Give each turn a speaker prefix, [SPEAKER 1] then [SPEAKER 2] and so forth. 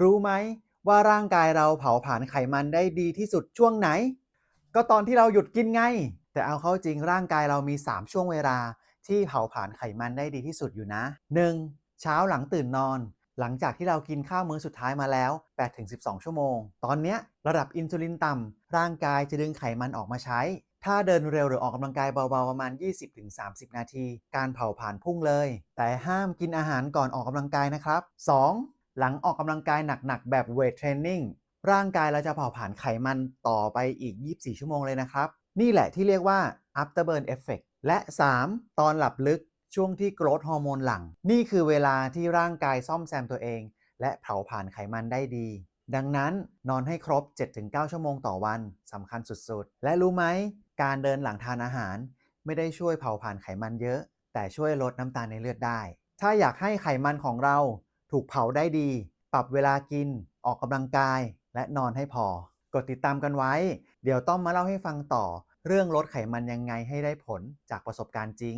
[SPEAKER 1] รู้ไหมว่าร่างกายเราเผาผลาญไขมันได้ดีที่สุดช่วงไหน ก็ตอนที่เราหยุดกินไง แต่เอาเข้าจริงร่างกายเรามี 3 ช่วงเวลา ที่เผาผลาญไขมันได้ดีที่สุดอยู่นะ 1. เช้าหลังตื่นนอน หลังจากที่เรากินข้าวมื้อสุดท้ายมาแล้ว 8-12 ชั่วโมง ตอนเนี้ยระดับอินซูลินต่ำร่างกายจะดึงไขมันออกมาใช้ ถ้าเดินเร็วหรือออกกำลังกายเบาๆประมาณ 20-30 นาที การเผาผลาญพุ่งเลย แต่ห้ามกินอาหารก่อนออกกำลังกายนะครับ 2. หลังออกกำลังกายหนักๆ แบบเวทเทรนนิ่งร่างกายเราจะเผาผลาญไขมันต่อไปอีก 24 ชั่วโมงเลยนะครับ นี่แหละที่เรียกว่า afterburn effect และ 3. ตอนหลับลึกช่วงที่โกรทฮอร์โมนหลั่งนี่คือเวลาที่ร่างกายซ่อมแซมตัวเอง และเผาผลาญไขมันได้ดี ดังนั้นนอนให้ครบ 7-9 ชั่วโมงต่อวันสำคัญสุดๆ และรู้ไหม การเดินหลังทานอาหาร ไม่ได้ช่วยเผาผลาญไขมันเยอะ แต่ช่วยลดน้ำตาลในเลือดได้ ถ้าอยากให้ไขมันของเรา ถูกเผาได้ดี ปรับเวลากิน ออกกำลังกาย และนอนให้พอ กดติดตามกันไว้ เดี๋ยวต้อมมาเล่าให้ฟังต่อ เรื่องลดไขมันยังไงให้ได้ผลจากประสบการณ์จริง